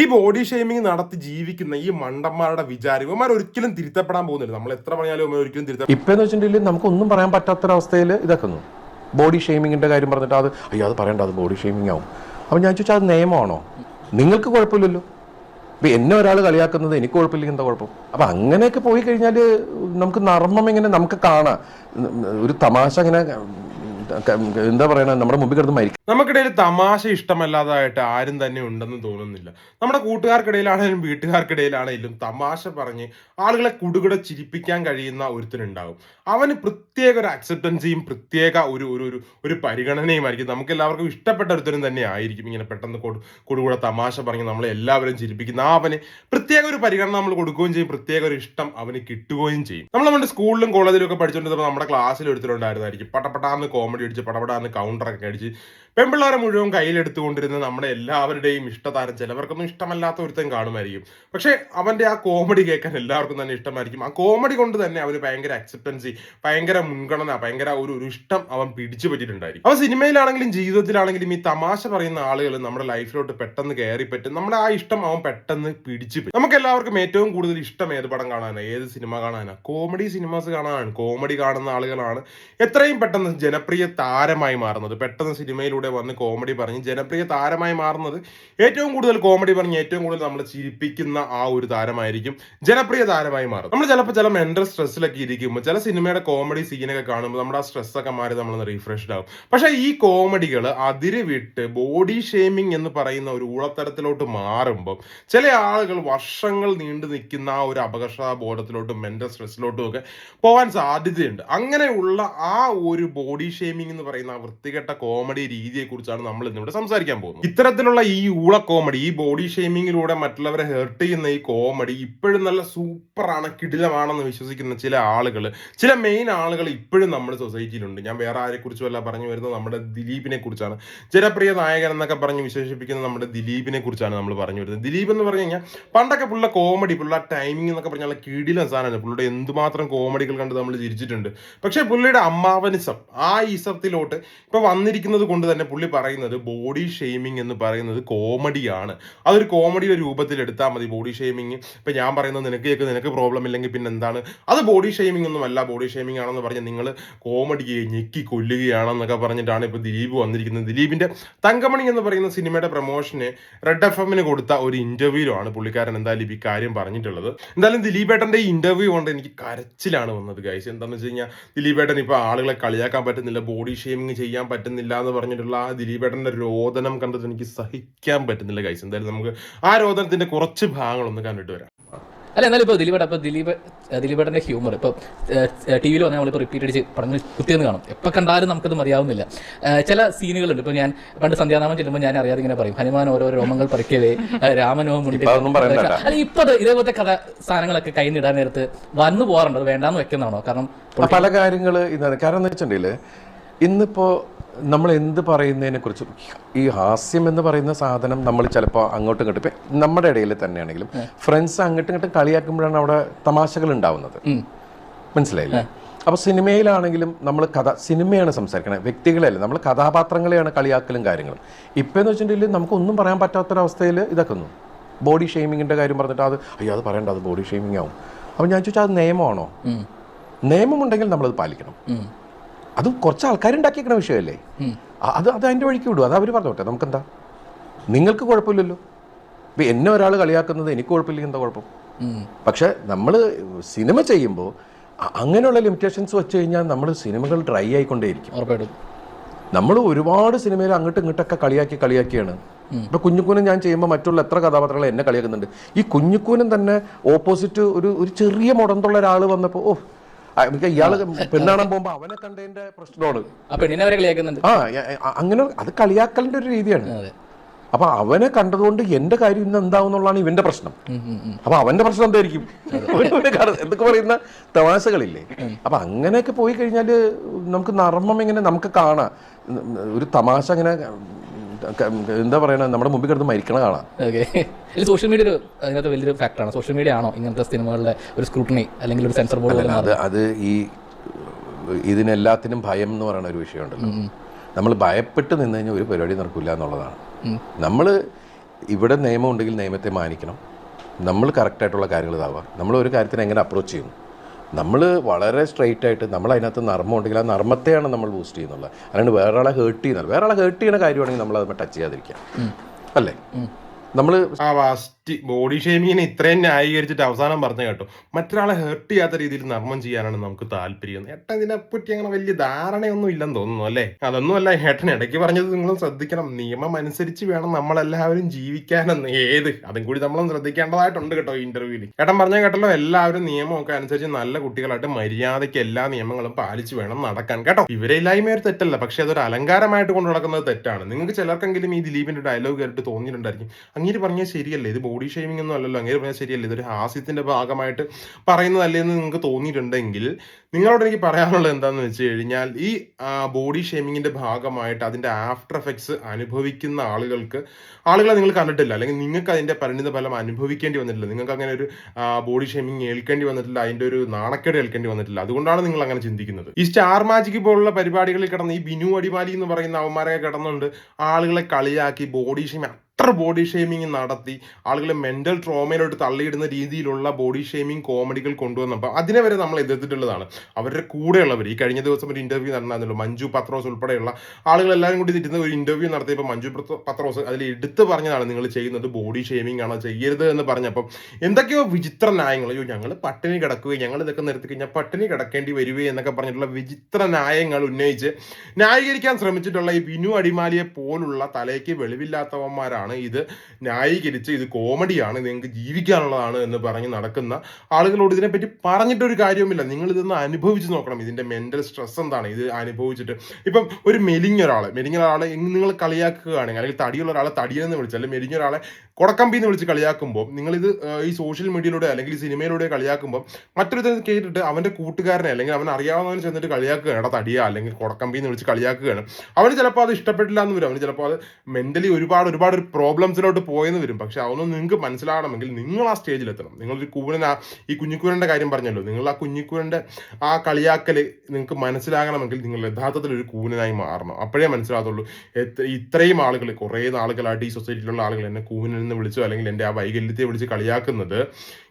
ഈ body shaming നടത്തി ജീവിക്കുന്ന ഈ മണ്ടന്മാരുടെ വിചാരം ഇവന്മാർ ഒരിക്കലും തിരുത്തപ്പെടാൻ പോകുന്നില്ല. നമ്മൾ എത്ര പറഞ്ഞാലും ഇവന്മാർ ഒരിക്കലും തിരുത്ത ഇപ്പം എന്ന് വെച്ചിട്ടുണ്ടെങ്കിൽ നമുക്കൊന്നും പറയാൻ പറ്റാത്തൊരവസ്ഥയിൽ ഇതാക്കുന്നു. ബോഡി ഷെയ്മിങ്ങിന്റെ കാര്യം പറഞ്ഞിട്ട് അത് അയ്യോ അത് പറയണ്ട അത് ബോഡി ഷെയ്മിങ് ആവും. അപ്പം ഞാൻ ചോദിച്ചാൽ അത് നിയമമാണോ? നിങ്ങൾക്ക് കുഴപ്പമില്ലല്ലോ. ഇപ്പം എന്നെ ഒരാൾ കളിയാക്കുന്നത് എനിക്ക് കുഴപ്പമില്ലെങ്കിൽ എന്താ കുഴപ്പം? അപ്പം അങ്ങനെയൊക്കെ പോയി കഴിഞ്ഞാൽ നമുക്ക് നർമ്മം ഇങ്ങനെ നമുക്ക് കാണാം. ഒരു തമാശ ഇങ്ങനെ എന്താ പറയണ? നമ്മുടെ മുമ്പിൽ കിടന്ന് മരിക്കും നമുക്കിടയിൽ തമാശ ഇഷ്ടമല്ലാതായിട്ട് ആരും തന്നെ ഉണ്ടെന്ന് തോന്നുന്നില്ല. നമ്മുടെ കൂട്ടുകാർക്കിടയിലാണെങ്കിലും വീട്ടുകാർക്കിടയിലാണെങ്കിലും തമാശ പറഞ്ഞ് ആളുകളെ കുടുകുടെ ചിരിപ്പിക്കാൻ കഴിയുന്ന ഒരുത്തനുണ്ടാവും അവന് പ്രത്യേക ഒരു അക്സെപ്റ്റൻസിയും പ്രത്യേക ഒരു ഒരു ഒരു ഒരു പരിഗണനയുമായിരിക്കും. നമുക്ക് എല്ലാവർക്കും ഇഷ്ടപ്പെട്ട ഒരുത്തരും തന്നെ ആയിരിക്കും. ഇങ്ങനെ പെട്ടെന്ന് കൊടു കുടുകൂടെ തമാശ പറഞ്ഞ് നമ്മളെ എല്ലാവരും ചിരിപ്പിക്കുന്ന ആ അവന് പ്രത്യേക ഒരു പരിഗണന നമ്മൾ കൊടുക്കുകയും ചെയ്യും. പ്രത്യേക ഒരു ഇഷ്ടം അവന് കിട്ടുകയും ചെയ്യും. നമ്മൾ നമ്മുടെ സ്കൂളിലും കോളേജിലും ഒക്കെ പഠിച്ചുകൊണ്ടിരുന്നപ്പോൾ നമ്മുടെ ക്ലാസ്സിൽ ഒരുത്തരുണ്ടായിരുന്നായിരിക്കും. പടപടാന്ന് കോമഡി അടിച്ച് പടപടാന്ന് കൗണ്ടറൊക്കെ അടിച്ച് പെമ്പിള്ളാരെ മുഴുവൻ കയ്യിലെടുത്തുകൊണ്ടിരുന്ന നമ്മുടെ എല്ലാവരുടെയും ഇഷ്ടതാരം ചിലവർക്കൊന്നും ഇഷ്ടമല്ലാത്ത ഒരുത്തൻ കാണുമായിരിക്കും. പക്ഷെ അവന്റെ ആ കോമഡി കേൾക്കാൻ എല്ലാവർക്കും തന്നെ ഇഷ്ടമായിരിക്കും. ആ കോമഡി കൊണ്ട് തന്നെ അവന് ഭയങ്കര അക്സെപ്റ്റൻസി ഭയങ്കര മുൻഗണന ഭയങ്കര ഒരു ഒരു ഇഷ്ടം അവൻ പിടിച്ചു പറ്റിയിട്ടുണ്ടായിരിക്കും. അവൻ സിനിമയിലാണെങ്കിലും ജീവിതത്തിലാണെങ്കിലും ഈ തമാശ പറയുന്ന ആളുകൾ നമ്മുടെ ലൈഫിലോട്ട് പെട്ടെന്ന് കയറി പറ്റും നമ്മുടെ ആ ഇഷ്ടം അവൻ പെട്ടെന്ന് പിടിച്ചു പറ്റും. നമുക്ക് എല്ലാവർക്കും ഏറ്റവും കൂടുതൽ ഇഷ്ടം ഏത് പടം കാണാനാണ്? ഏത് സിനിമ കാണാനാണ്? കോമഡി സിനിമാസ് കാണാനാണ്. കോമഡി കാണുന്ന ആളുകളാണ് എത്രയും പെട്ടെന്ന് ജനപ്രിയ താരമായി മാറുന്നത്. പെട്ടെന്ന് സിനിമയിലൂടെ വന്ന് കോമഡി പറഞ്ഞ് ജനപ്രിയ താരമായി മാറുന്നത് ഏറ്റവും കൂടുതൽ കോമഡി പറഞ്ഞ് ഏറ്റവും കൂടുതൽ നമ്മൾ ചിരിപ്പിക്കുന്ന ആ ഒരു താരമായിരിക്കും ജനപ്രിയ താരമായി മാറും നമ്മൾ ചിലപ്പോൾ ചില മെന്റൽ സ്ട്രെസ്സിലൊക്കെ ഇരിക്കുമ്പോൾ ചില സിനിമയുടെ കോമഡി സീനൊക്കെ കാണുമ്പോൾ നമ്മുടെ ആ സ്ട്രെസ്സൊക്കെ മാറി നമ്മളൊന്ന് റീഫ്രഷ്ഡ് ആവും. പക്ഷേ ഈ കോമഡികൾ അതിര് വിട്ട് ബോഡി ഷേമിംഗ് എന്ന് പറയുന്ന ഒരു ഊളത്തരത്തിലോട്ട് മാറുമ്പോൾ ചില ആളുകൾ വർഷങ്ങൾ നീണ്ടു നിൽക്കുന്ന ആ ഒരു അപകർഷതാബോധത്തിലോട്ടും മെന്റൽ സ്ട്രെസ്സിലോട്ടും ഒക്കെ പോകാൻ സാധ്യതയുണ്ട്. അങ്ങനെയുള്ള ആ ഒരു ബോഡി ഷേമിംഗ് എന്ന് പറയുന്ന വൃത്തികെട്ട കോമഡി രീതിയെ കുറിച്ചാണ് നമ്മൾ ഇന്നിവിടെ സംസാരിക്കാൻ പോകുന്നത്. ഇത്തരത്തിലുള്ള ഈ ഊള കോമഡി ഈ ബോഡി ഷെയ്മിങ്ങിലൂടെ മറ്റുള്ളവരെ ഹേർട്ട് ചെയ്യുന്ന ഈ കോമഡി ഇപ്പോഴും നല്ല സൂപ്പറാണ് കിടിലമാണെന്ന് വിശ്വസിക്കുന്ന ചില ആളുകൾ ചില മെയിൻ ആളുകൾ ഇപ്പോഴും നമ്മുടെ സൊസൈറ്റിയിലുണ്ട് ഞാൻ വേറെ ആരെ കുറിച്ചുമല്ല പറഞ്ഞു വരുന്നത് നമ്മുടെ ദിലീപിനെ കുറിച്ചാണ് ജനപ്രിയ നായകൻ എന്നൊക്കെ പറഞ്ഞ് വിശേഷിപ്പിക്കുന്ന നമ്മുടെ ദിലീപിനെ കുറിച്ചാണ് നമ്മൾ പറഞ്ഞു വരുന്നത്. ദിലീപ് എന്ന് പറഞ്ഞു കഴിഞ്ഞാൽ പണ്ടൊക്കെ പുള്ള കോമഡി പുള്ള ടൈമിംഗ് എന്നൊക്കെ പറഞ്ഞാൽ കിടിലൻ സാധനമാണ് പുള്ളിയുടെ എന്തുമാത്രം കോമഡികൾ കണ്ട് നമ്മൾ ചിരിച്ചിട്ടുണ്ട്. പക്ഷേ പുള്ളിയുടെ അമ്മാവനിസം ആ ഈസത്തിലോട്ട് ഇപ്പൊ വന്നിരിക്കുന്നത് കൊണ്ട് തന്നെ പുള്ളി പറയുന്നത് ബോഡി ഷെയ്മിങ് എന്ന് പറയുന്നത് കോമഡിയാണ് അതൊരു കോമഡിയുടെ രൂപത്തിൽ എടുത്താൽ മതി ബോഡി ഷെയ്മിങ് ഇപ്പൊ ഞാൻ പറയുന്നത് നിനക്ക് കേൾക്ക് നിനക്ക് പ്രോബ്ലം ഇല്ലെങ്കിൽ പിന്നെ എന്താണ്? അത് ബോഡി ഷെയ്മിംഗ് ഒന്നും അല്ല ബോഡി ഷെയ്മിംഗ് ആണെന്ന് പറഞ്ഞ് നിങ്ങൾ കോമഡിയെ ഞെക്കി കൊല്ലുകയാണെന്നൊക്കെ പറഞ്ഞിട്ടാണ് ഇപ്പൊ ദിലീപ് വന്നിരിക്കുന്നത്. ദിലീപിന്റെ തങ്കമണി എന്ന് പറയുന്ന സിനിമയുടെ പ്രൊമോഷന് റെഡ് എഫ് എമ്മിന് കൊടുത്ത ഒരു ഇന്റർവ്യൂലാണ് പുള്ളിക്കാരൻ എന്തായാലും ഈ കാര്യം പറഞ്ഞിട്ടുള്ളത്. എന്തായാലും ദിലീപ് ഏട്ടന്റെ ഇന്റർവ്യൂ കൊണ്ട് എനിക്ക് കരച്ചിലാണ് വന്നത് ഗൈസ് എന്താണെന്ന് വെച്ച് കഴിഞ്ഞാൽ ദിലീപേട്ടൻ ഇപ്പൊ ആളുകളെ കളിയാക്കാൻ പറ്റുന്നില്ല ബോഡി ഷെയ്മിങ് ചെയ്യാൻ പറ്റുന്നില്ല എന്ന് പറഞ്ഞിട്ടുള്ള ആ ദിലീപേട്ടന്റെ രോദനം കണ്ടിട്ട് എനിക്ക് സഹിക്കാൻ പറ്റുന്നില്ല ഗൈസ് എന്തായാലും നമുക്ക് ആ രോദനത്തിന്റെ കുറച്ച് ഭാഗങ്ങളൊന്ന് കണ്ടിട്ട് വരാം. അല്ല എന്നാലും ഇപ്പോൾ ദിലീപേട്ട അപ്പോൾ ദിലീപ് ദിലീപേട്ടന്റെ ഹ്യൂമർ ഇപ്പോൾ ടി വിയിൽ വന്നാൽ നമ്മളിപ്പോൾ റിപ്പീറ്റ് അടിച്ച് പടങ്ങൾ കുത്തിയെന്ന് കാണും. എപ്പോൾ കണ്ടാലും നമുക്കത് മതിയാവുന്നില്ല. ചില സീനുകളുണ്ട്. ഇപ്പോൾ ഞാൻ പണ്ട് സന്ധ്യാനാമം ചെല്ലുമ്പോൾ ഞാൻ അറിയാതെ ഇങ്ങനെ പറയും ഹനുമാൻ ഓരോ രോമങ്ങൾ പറിക്കവേ ഏഹ് ഉണ്ട് അല്ല ഇപ്പോൾ ഇതേപോലത്തെ കഥ സാധനങ്ങളൊക്കെ കൈ നിടാൻ നേരത്ത് വന്നു പോകാറുണ്ട്. അത് വേണ്ടാന്ന് വെക്കുന്നതാണോ? കാരണം പല കാര്യങ്ങൾ ഇതാണ്. കാരണം എന്ന് വെച്ചിട്ടുണ്ടെങ്കിൽ ഇന്നിപ്പോൾ നമ്മൾ എന്ത് പറയുന്നതിനെ കുറിച്ച് ഈ ഹാസ്യം എന്ന് പറയുന്ന സാധനം നമ്മൾ ചിലപ്പോൾ അങ്ങോട്ടും ഇങ്ങോട്ടും ഇപ്പം നമ്മുടെ ഇടയിൽ തന്നെയാണെങ്കിലും ഫ്രണ്ട്സ് അങ്ങോട്ടും ഇങ്ങോട്ടും കളിയാക്കുമ്പോഴാണ് അവിടെ തമാശകൾ ഉണ്ടാവുന്നത്. മനസ്സിലായില്ല? അപ്പോൾ സിനിമയിലാണെങ്കിലും നമ്മൾ കഥ സിനിമയാണ് സംസാരിക്കുന്നത് വ്യക്തികളെയല്ല നമ്മൾ കഥാപാത്രങ്ങളെയാണ് കളിയാക്കലും കാര്യങ്ങളും. ഇപ്പം എന്ന് വെച്ചിട്ടുണ്ടെങ്കിൽ നമുക്കൊന്നും പറയാൻ പറ്റാത്തൊരവസ്ഥയിൽ ഇതാക്കുന്നു ബോഡി ഷെയ്മിങ്ങിന്റെ കാര്യം പറഞ്ഞിട്ട് അത് അയ്യോ അത് പറയണ്ട അത് ബോഡി ഷെയ്മിങ് ആവും അപ്പോൾ ഞാൻ ചോദിച്ചാൽ അത് നിയമമാണോ? നിയമമുണ്ടെങ്കിൽ നമ്മളത് പാലിക്കണം. അത് കുറച്ച് ആൾക്കാരുണ്ടാക്കിയേക്കണ വിഷയമല്ലേ അത് അത് അതിന്റെ വഴിക്ക് വിടും. അത് അവർ പറഞ്ഞോട്ടെ. നമുക്കെന്താ? നിങ്ങൾക്ക് കുഴപ്പമില്ലല്ലോ. ഇപ്പം എന്നെ ഒരാൾ കളിയാക്കുന്നത് എനിക്ക് കുഴപ്പമില്ല എന്താ കുഴപ്പം. പക്ഷെ നമ്മൾ സിനിമ ചെയ്യുമ്പോൾ അങ്ങനെയുള്ള ലിമിറ്റേഷൻസ് വെച്ച് കഴിഞ്ഞാൽ നമ്മൾ സിനിമകൾ ഡ്രൈ ആയിക്കൊണ്ടേയിരിക്കും. ഉറപ്പായിട്ടും. നമ്മൾ ഒരുപാട് സിനിമയിൽ അങ്ങോട്ടും ഇങ്ങോട്ടൊക്കെ കളിയാക്കി കളിയാക്കിയാണ്. ഇപ്പൊ കുഞ്ഞുക്കൂനൻ ഞാൻ ചെയ്യുമ്പോൾ മറ്റുള്ള എത്ര കഥാപാത്രങ്ങൾ എന്നെ കളിയാക്കുന്നുണ്ട്. ഈ കുഞ്ഞുക്കൂനൻ തന്നെ ഓപ്പോസിറ്റ് ഒരു ഒരു ചെറിയ മുടന്തുള്ള ഒരാൾ വന്നപ്പോൾ ഓ ഇയാൾ പെണ്ണാണാൻ പോകുമ്പോ അവനെ കണ്ടതിന്റെ പ്രശ്നമാണ്. ആ അങ്ങനെ അത് കളിയാക്കലിന്റെ ഒരു രീതിയാണ്. അപ്പൊ അവനെ കണ്ടതുകൊണ്ട് എന്റെ കാര്യം ഇന്ന് എന്താവുന്നുള്ളതാണ് ഇവന്റെ പ്രശ്നം. അപ്പൊ അവന്റെ പ്രശ്നം എന്തായിരിക്കും? എന്തൊക്കെ പറയുന്ന തമാശകളില്ലേ? അപ്പൊ അങ്ങനെയൊക്കെ പോയി കഴിഞ്ഞാൽ നമുക്ക് നർമ്മം ഇങ്ങനെ നമുക്ക് കാണാം? ഒരു തമാശ ഇങ്ങനെ എന്താ പറയണ നമ്മുടെ മുമ്പിൽ കിടന്ന് മരിക്കണ കാണാം ഓക്കെ സോഷ്യൽ മീഡിയ ഒരു അതിനകത്ത് വലിയൊരു ഫാക്ടറാണ് സോഷ്യൽ മീഡിയ ആണോ ഇങ്ങനത്തെ സിനിമകളുടെ ഒരു സ്ക്രൂട്ടണി അല്ലെങ്കിൽ ഒരു സെൻസർ ബോർഡ് അത് അത് ഈ ഇതിനെല്ലാത്തിനും ഭയം എന്ന് പറയുന്ന ഒരു വിഷയമുണ്ടല്ലോ. നമ്മൾ ഭയപ്പെട്ട് നിന്ന് കഴിഞ്ഞാൽ ഒരു പരിപാടി നടക്കില്ല എന്നുള്ളതാണ്. നമ്മൾ ഇവിടെ നിയമം ഉണ്ടെങ്കിൽ നിയമത്തെ മാനിക്കണം. നമ്മൾ കറക്റ്റായിട്ടുള്ള കാര്യങ്ങൾ ഇതാവുക നമ്മൾ ഒരു കാര്യത്തിന് എങ്ങനെ അപ്രോച്ച് ചെയ്യുന്നു? നമ്മൾ വളരെ സ്ട്രെയിറ്റ് ആയിട്ട് നമ്മൾ അതിനകത്ത് നർമ്മം ഉണ്ടെങ്കിൽ ആ നർമ്മത്തെയാണ് നമ്മൾ ബൂസ്റ്റ് ചെയ്യുന്നുള്ളത് അല്ലാണ്ട് വേറെ ആളെ ഹേർട്ട് ചെയ്യുന്നത് വേറെ ആളെ ഹേർട്ട് ചെയ്യുന്ന കാര്യമാണെങ്കിൽ നമ്മൾ അത് ടച്ച് ചെയ്യാതിരിക്കുക. അല്ലേ? നമ്മൾ ആ ഫസ്റ്റ് ബോഡി ഷേമിങ്ങിനെ ഇത്രയും ന്യായീകരിച്ചിട്ട് അവസാനം പറഞ്ഞു കേട്ടോ. മറ്റൊരാളെ ഹേർട്ട് ചെയ്യാത്ത രീതിയിൽ നർമ്മം ചെയ്യാനാണ് നമുക്ക് താല്പര്യം. ഏട്ടൻ ഇതിനെപ്പറ്റി അങ്ങനെ വലിയ ധാരണയൊന്നും ഇല്ലെന്ന് തോന്നുന്നു അല്ലേ? അതൊന്നുമല്ല ഏട്ടൻ ഇടയ്ക്ക് പറഞ്ഞത് നിങ്ങളും ശ്രദ്ധിക്കണം. നിയമം അനുസരിച്ച് വേണം നമ്മളെല്ലാവരും ജീവിക്കാനെന്ന്. ഏത്? അതും കൂടി നമ്മളും ശ്രദ്ധിക്കേണ്ടതായിട്ടുണ്ട് കേട്ടോ ഇന്റർവ്യൂവിൽ ഏട്ടൻ പറഞ്ഞ കേട്ടല്ലോ എല്ലാവരും നിയമമൊക്കെ അനുസരിച്ച് നല്ല കുട്ടികളായിട്ട് മര്യാദയ്ക്ക് എല്ലാ നിയമങ്ങളും പാലിച്ചു വേണം നടക്കാൻ. കേട്ടോ? ഇവരെ ഇല്ലായ്മ ഒരു തെറ്റല്ല പക്ഷെ അതൊരു അലങ്കാരമായിട്ട് കൊണ്ട് നടക്കുന്നത് തെറ്റാണ്. നിങ്ങൾക്ക് ചിലർക്കെങ്കിലും ഈ ദിലീപിന്റെ ഡയലോഗ് കേട്ടിട്ട് തോന്നിയിട്ടുണ്ടായിരിക്കും. അങ്ങനെ പറഞ്ഞാൽ ശരിയല്ലേ? ഇത് ബോഡി ഷേമിംഗ് ഒന്നും അല്ലല്ലോ. അങ്ങനെ പറഞ്ഞാൽ ശരിയല്ല? ഇതൊരു ഹാസ്യത്തിന്റെ ഭാഗമായിട്ട് പറയുന്നതല്ലേ എന്ന് നിങ്ങൾക്ക് തോന്നിയിട്ടുണ്ടെങ്കിൽ നിങ്ങളോട് എനിക്ക് പറയാനുള്ളത് എന്താണെന്ന് വെച്ച് കഴിഞ്ഞാൽ ഈ ബോഡി ഷേമിങ്ങിന്റെ ഭാഗമായിട്ട് അതിന്റെ ആഫ്റ്റർ എഫക്ട്സ് അനുഭവിക്കുന്ന ആളുകൾക്ക് ആളുകളെ നിങ്ങൾ കണ്ടിട്ടില്ല. അല്ലെങ്കിൽ നിങ്ങൾക്ക് അതിന്റെ പരിണിത ഫലം അനുഭവിക്കേണ്ടി വന്നിട്ടില്ല. നിങ്ങൾക്ക് അങ്ങനെ ഒരു ബോഡി ഷേമിംഗ് ഏൽക്കേണ്ടി വന്നിട്ടില്ല. അതിന്റെ ഒരു നാണക്കേട് ഏൽക്കേണ്ടി വന്നിട്ടില്ല. അതുകൊണ്ടാണ് നിങ്ങൾ അങ്ങനെ ചിന്തിക്കുന്നത്. ഈ സ്റ്റാർ മാജിക് പോലുള്ള പരിപാടികളിൽ കിടന്ന് ഈ ബിനു അടിമാലി എന്ന് പറയുന്ന അവന്മാരൊക്കെ കിടന്നുകൊണ്ട് ആളുകളെ കളിയാക്കി ബോഡി ഷേമിങ് അത്ര ബോഡി ഷേമിങ് നടത്തി ആളുകളെ മെന്റൽ ട്രോമയിലോട്ട് തള്ളിയിടുന്ന രീതിയിലുള്ള ബോഡി ഷേമിങ് കോമഡികൾ കൊണ്ടുവന്നപ്പോൾ അതിനെ വരെ നമ്മൾ എതിർത്തിട്ടുള്ളതാണ്. അവരുടെ കൂടെയുള്ളവർ ഈ കഴിഞ്ഞ ദിവസം ഒരു ഇന്റർവ്യൂ നടന്നായിരുന്നല്ലോ മഞ്ജു പത്രോസ് ഉൾപ്പെടെയുള്ള ആളുകളെല്ലാവരും കൂടി ഇരുന്ന് ഒരു ഇന്റർവ്യൂ നടത്തിയപ്പോൾ മഞ്ജു പത്രോസ് അതിൽ എടുത്തു പറഞ്ഞതാണ് നിങ്ങൾ ചെയ്യുന്നത് ബോഡി ഷേമിംഗ് ആണ് ചെയ്യരുത് എന്ന് പറഞ്ഞപ്പോൾ എന്തൊക്കെയോ വിചിത്ര ന്യായങ്ങൾ അയ്യോ ഞങ്ങൾ പട്ടിണി കിടക്കുകയും ഞങ്ങൾ ഇതൊക്കെ നിർത്തി കഴിഞ്ഞാൽ പട്ടിണി കിടക്കേണ്ടി വരികയും എന്നൊക്കെ പറഞ്ഞിട്ടുള്ള വിചിത്ര ന്യായങ്ങൾ ഉന്നയിച്ച് ന്യായീകരിക്കാൻ ശ്രമിച്ചിട്ടുള്ള ഈ വിനു അടിമാലിയെ പോലുള്ള തലയ്ക്ക് വെളിവില്ലാത്തവന്മാരാണ് ഇത് ന്യായീകരിച്ച് ഇത് കോമഡിയാണ്. നിങ്ങൾക്ക് ജീവിക്കാനുള്ളതാണ് എന്ന് പറഞ്ഞ് നടക്കുന്ന ആളുകളോട് ഇതിനെപ്പറ്റി പറഞ്ഞിട്ടൊരു കാര്യവുമില്ല. നിങ്ങൾ ഇതൊന്ന് അനുഭവിച്ച് നോക്കണം. ഇതിന്റെ മെന്റൽ സ്ട്രെസ് എന്താണ്? ഇത് അനുഭവിച്ചിട്ട്. ഇപ്പം ഒരു മെലിഞ്ഞ ഒരാളെ മെലിഞ്ഞ ഒരാളെ നിങ്ങൾ കളിയാക്കുകയാണെങ്കിൽ അല്ലെങ്കിൽ തടിയുള്ള ഒരാളെ തടിയെന്ന് വിളിച്ച് അല്ലെങ്കിൽ മെലിഞ്ഞ ഒരാളെ കൊടക്കമ്പി എന്ന് വിളിച്ച് കളിയാക്കുമ്പോൾ നിങ്ങളിത് ഈ സോഷ്യൽ മീഡിയയിലൂടെ അല്ലെങ്കിൽ സിനിമയിലൂടെ കളിയാക്കുമ്പോൾ മറ്റൊരു കേട്ടിട്ട് അവന്റെ കൂട്ടുകാരനെ അല്ലെങ്കിൽ അവൻ അറിയാവുന്നവന് ചെന്നിട്ട് കളിയാക്കുകയാണ്. എടാ തടിയ അല്ലെങ്കിൽ കൊടക്കമ്പി എന്ന് വിളിച്ച് കളിയാക്കുകയാണ്. അവന് ചിലപ്പോൾ അത് ഇഷ്ടപ്പെട്ടില്ല എന്ന് വരും. അവന് ചിലപ്പോൾ അത് മെന്റലി ഒരുപാട് ഒരുപാട് പ്രോബ്ലംസിലോട്ട് പോയെന്ന് വരും. പക്ഷെ അതൊന്നും നിങ്ങൾക്ക് മനസ്സിലാകണമെങ്കിൽ നിങ്ങൾ ആ സ്റ്റേജിലെത്തണം നിങ്ങളൊരു കൂരൻ ആ ഈ കുഞ്ഞിക്കൂരന്റെ കാര്യം പറഞ്ഞല്ലോ. നിങ്ങൾ ആ കുഞ്ഞിക്കൂരന്റെ ആ കളിയാക്കൽ നിങ്ങൾക്ക് മനസ്സിലാകണമെങ്കിൽ നിങ്ങൾ യഥാർത്ഥത്തിൽ ഒരു കൂനനായി മാറണം. അപ്പോഴേ മനസ്സിലാകത്തുള്ളൂ. ഇത്രയും ആളുകൾ കുറേ നാളുകളായിട്ട് ഈ സൊസൈറ്റിയിലുള്ള ആളുകൾ എന്നെ കൂനൻ എന്ന് വിളിച്ചോ അല്ലെങ്കിൽ എന്റെ ആ വൈകല്യത്തെ വിളിച്ച് കളിയാക്കുന്നത്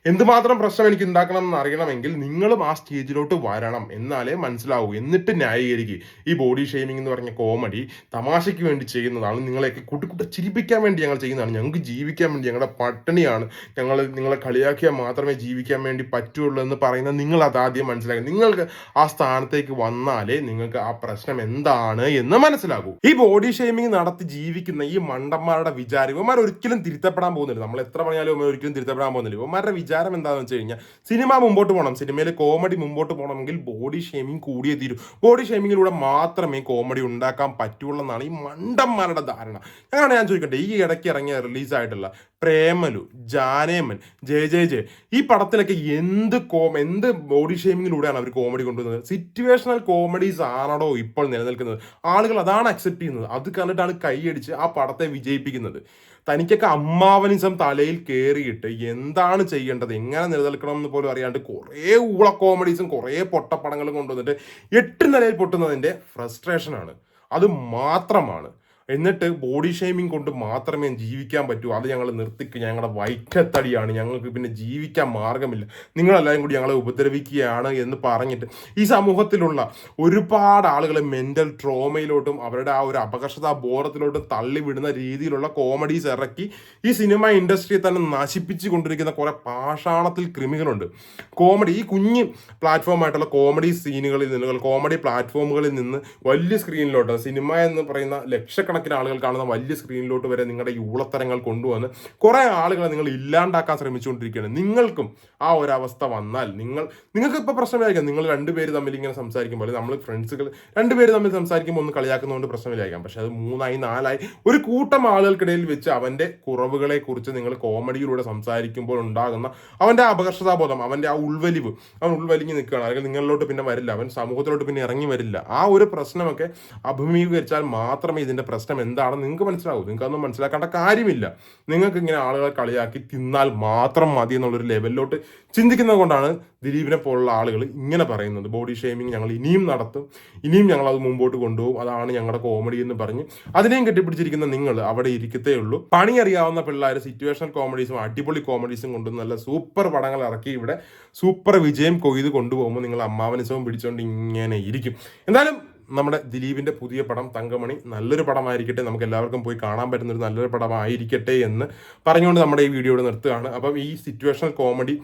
എന്തുമാത്രം പ്രശ്നം എനിക്ക് ഉണ്ടാക്കണം എന്ന് അറിയണമെങ്കിൽ നിങ്ങളും ആ സ്റ്റേജിലോട്ട് വരണം എന്നാലേ മനസ്സിലാവൂ. എന്നിട്ട് ന്യായീകരിക്കുക ഈ ബോഡി ഷെയ്മിംഗ് എന്ന് പറഞ്ഞ കോമഡി തമാശയ്ക്ക് വേണ്ടി ചെയ്യുന്നതാണ് നിങ്ങളെയൊക്കെ കൂട്ടിക്കൂട്ട ചിരിപ്പിക്കാൻ വേണ്ടി ഞങ്ങൾ ചെയ്യുന്നതാണ്. ഞങ്ങൾക്ക് ജീവിക്കാൻ വേണ്ടി ഞങ്ങളുടെ പട്ടിണിയാണ്. ഞങ്ങൾ നിങ്ങളെ കളിയാക്കിയാൽ മാത്രമേ ജീവിക്കാൻ വേണ്ടി പറ്റുള്ളൂ എന്ന് പറയുന്ന നിങ്ങൾ അതാദ്യം മനസ്സിലാക്കുക നിങ്ങൾക്ക് ആ സ്ഥാനത്തേക്ക് വന്നാലേ നിങ്ങൾക്ക് ആ പ്രശ്നം എന്താണ് എന്ന് മനസ്സിലാകൂ. ഈ ബോഡി ഷെയ്മിംഗ് നടത്തി ജീവിക്കുന്ന ഈ മണ്ടന്മാരുടെ വിചാരം ഇവന്മാർ ഒരിക്കലും തിരുത്തപ്പെടാൻ പോകുന്നില്ല. നമ്മൾ എത്ര പറഞ്ഞാലും ഒരിക്കലും തിരുത്തപ്പെടാൻ പോകുന്നില്ല. ഇവന്മാരുടെ വിചാരം എന്താണെന്ന് വെച്ച് കഴിഞ്ഞാൽ സിനിമ മുമ്പോട്ട് പോകണം സിനിമയിൽ കോമഡി മുമ്പോട്ട് പോകണമെങ്കിൽ ബോഡി ഷേമിംഗ് കൂടിയേ തീരും. ബോഡി ഷേമിങ്ങിലൂടെ മാത്രമേ കോമഡി ഉണ്ടാക്കാൻ പറ്റുള്ളൂ എന്നാണ് ഈ മണ്ടന്മാരുടെ ധാരണ. അങ്ങനെ ഞാൻ ചോദിക്കട്ടെ ഈ ഇടയ്ക്ക് ഇറങ്ങിയ റിലീസായിട്ടുള്ള പ്രേമലു ജാനേമൻ ജയ ജയ ജയ ഈ പടത്തിലൊക്കെ എന്ത് കോം എന്ത് ബോഡി ഷേമിങ്ങിലൂടെയാണ് അവർ കോമഡി കൊണ്ടുവന്നത്? സിറ്റുവേഷണൽ കോമഡീസ് ആണോ ഇപ്പോൾ നിലനിൽക്കുന്നത്? ആളുകൾ അതാണ് അക്സെപ്റ്റ് ചെയ്യുന്നത്. അത് കണ്ടിട്ടാണ് കൈയടിച്ച് ആ പടത്തെ വിജയിപ്പിക്കുന്നത്. തനിക്കൊക്കെ അമ്മാവനിസം തലയിൽ കയറിയിട്ട് എന്താണ് ചെയ്യേണ്ടത്? എങ്ങനെ നിലനിൽക്കണം എന്ന് പോലും അറിയാണ്ട് കുറേ ഊള കോമഡീസും കുറേ പൊട്ടപ്പടങ്ങളും കൊണ്ടുവന്നിട്ട് എട്ട് നിലയിൽ പൊട്ടുന്നതിന്റെ ഫ്രസ്ട്രേഷനാണ് അത് മാത്രമാണ്. എന്നിട്ട് ബോഡി ഷെയ്മിങ് കൊണ്ട് മാത്രമേ ജീവിക്കാൻ പറ്റൂ. അത് ഞങ്ങൾ നിർത്തിക്ക്. ഞങ്ങളുടെ വൈക്കത്തടിയാണ്. ഞങ്ങൾക്ക് പിന്നെ ജീവിക്കാൻ മാർഗമില്ല. നിങ്ങളെല്ലാവരും കൂടി ഞങ്ങളെ ഉപദ്രവിക്കുകയാണ് എന്ന് പറഞ്ഞിട്ട് ഈ സമൂഹത്തിലുള്ള ഒരുപാട് ആളുകൾ മെന്റൽ ട്രോമയിലോട്ടും അവരുടെ ആ ഒരു അപകർഷതാ ബോധത്തിലോട്ടും തള്ളിവിടുന്ന രീതിയിലുള്ള കോമഡീസ് ഇറക്കി ഈ സിനിമ ഇൻഡസ്ട്രിയെ തന്നെ നശിപ്പിച്ചു കൊണ്ടിരിക്കുന്ന കുറേ പാഷാണത്തിൽ ക്രിമികളുണ്ട് കോമഡി ഈ കുഞ്ഞ് പ്ലാറ്റ്ഫോമായിട്ടുള്ള കോമഡി സീനുകളിൽ നിന്ന് കോമഡി പ്ലാറ്റ്ഫോമുകളിൽ നിന്ന് വലിയ സ്ക്രീനിലോട്ട് സിനിമ എന്ന് പറയുന്ന ലക്ഷക്കണക്കിന് ആളുകൾ കാണുന്ന വലിയ സ്ക്രീനിലോട്ട് വരെ നിങ്ങളുടെ ഈ ഊളത്തരങ്ങൾ കൊണ്ടുവന്ന് കുറേ ആളുകളെ നിങ്ങൾ ഇല്ലാണ്ടാക്കാൻ ശ്രമിച്ചുകൊണ്ടിരിക്കുകയാണ്. നിങ്ങൾക്കും ആ ഒരു അവസ്ഥ വന്നാൽ നിങ്ങൾ നിങ്ങൾക്ക് ഇപ്പോൾ പ്രശ്നമില്ലായിരിക്കാം. നിങ്ങൾ രണ്ടുപേര് തമ്മിൽ ഇങ്ങനെ സംസാരിക്കുമ്പോൾ നമ്മൾ ഫ്രണ്ട്സുകൾ രണ്ടുപേര് തമ്മിൽ സംസാരിക്കുമ്പോൾ ഒന്ന് കളിയാക്കുന്നതുകൊണ്ട് പ്രശ്നമില്ലായിരിക്കാം. പക്ഷേ അത് മൂന്നായി നാലായി ഒരു കൂട്ടം ആളുകൾക്കിടയിൽ വെച്ച് അവന്റെ കുറവുകളെ കുറിച്ച് നിങ്ങൾ കോമഡിയിലൂടെ സംസാരിക്കുമ്പോൾ ഉണ്ടാകുന്ന അവന്റെ അപകർഷതാബോധം അവന്റെ ആ ഉൾവലിവ് അവൻ ഉൾവലിഞ്ഞ് നിൽക്കുകയാണ്. അല്ലെങ്കിൽ നിങ്ങളിലോട്ട് പിന്നെ വരില്ല അവൻ സമൂഹത്തിലോട്ട് പിന്നെ ഇറങ്ങി വരില്ല. ആ ഒരു പ്രശ്നമൊക്കെ അഭിമുഖീകരിച്ചാൽ മാത്രമേ ഇതിന്റെ പ്രശ്നം പ്രശ്നം എന്താണെന്ന് നിങ്ങൾക്ക് മനസ്സിലാവും. നിങ്ങൾക്ക് അതൊന്നും മനസ്സിലാക്കേണ്ട കാര്യമില്ല. നിങ്ങൾക്ക് ഇങ്ങനെ ആളുകളെ കളിയാക്കി തിന്നാൽ മാത്രം മതി എന്നുള്ളൊരു ലെവലിലോട്ട് ചിന്തിക്കുന്നത് കൊണ്ടാണ് ദിലീപിനെ പോലുള്ള ആളുകൾ ഇങ്ങനെ പറയുന്നത്. ബോഡി ഷേമിങ് ഞങ്ങൾ ഇനിയും നടത്തും. ഇനിയും ഞങ്ങൾ അത് മുമ്പോട്ട് കൊണ്ടുപോകും. അതാണ് ഞങ്ങളുടെ കോമഡി എന്ന് പറഞ്ഞ് അതിനെയും കെട്ടിപ്പിടിച്ചിരിക്കുന്ന നിങ്ങൾ അവിടെ ഇരിക്കത്തേ ഉള്ളൂ. പണി അറിയാവുന്ന പിള്ളേർ സിറ്റുവേഷണൽ കോമഡീസും അടിപൊളി കോമഡീസും കൊണ്ട് നല്ല സൂപ്പർ പടങ്ങൾ ഇറക്കി ഇവിടെ സൂപ്പർ വിജയം കൊയ്ത് കൊണ്ടുപോകുമ്പോൾ നിങ്ങൾ അമ്മാവനിസവും പിടിച്ചുകൊണ്ട് ഇങ്ങനെ ഇരിക്കും. എന്തായാലും നമ്മുടെ ദിലീപിന്റെ പുതിയ പടം തങ്കമണി നല്ലൊരു പടമായിരിക്കട്ടെ. നമുക്ക് എല്ലാവർക്കും പോയി കാണാൻ പറ്റുന്ന ഒരു നല്ലൊരു പടമായിരിക്കട്ടെ എന്ന് പറഞ്ഞുകൊണ്ട് നമ്മുടെ ഈ വീഡിയോയുടെ നിർത്തുകയാണ്. അപ്പം ഈ സിറ്റുവേഷണൽ കോമഡി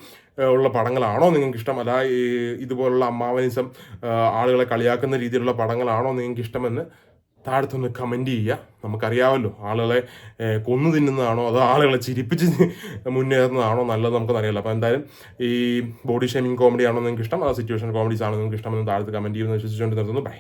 ഉള്ള പടങ്ങളാണോ നിങ്ങൾക്ക് ഇഷ്ടം? അല്ല ഇതുപോലുള്ള അമ്മാവനിസം ആളുകളെ കളിയാക്കുന്ന രീതിയിലുള്ള പടങ്ങളാണോ നിങ്ങൾക്ക് ഇഷ്ടമെന്ന് താഴത്തൊന്ന് കമന്റ് ചെയ്യുക. നമുക്കറിയാമല്ലോ ആളുകളെ കൊന്നു തിന്നുന്നതാണോ അതോ ആളുകളെ ചിരിപ്പിച്ച് മുന്നേറുന്നതാണോ നല്ലത് നമുക്കറിയാമല്ലോ അപ്പോൾ എന്തായാലും ഈ ബോഡി ഷേമിങ് കോമഡി ആണോ നിങ്ങൾക്ക് ഇഷ്ടം? അതോ സിറ്റുവേഷൻ കോമഡീസ് ആണോ നിങ്ങൾക്ക് ഇഷ്ടമെന്ന് താഴത്ത് കമന്റ് ചെയ്യുമെന്ന് വിശ്വസിച്ചുകൊണ്ട് നിർത്തുന്നു. ബൈ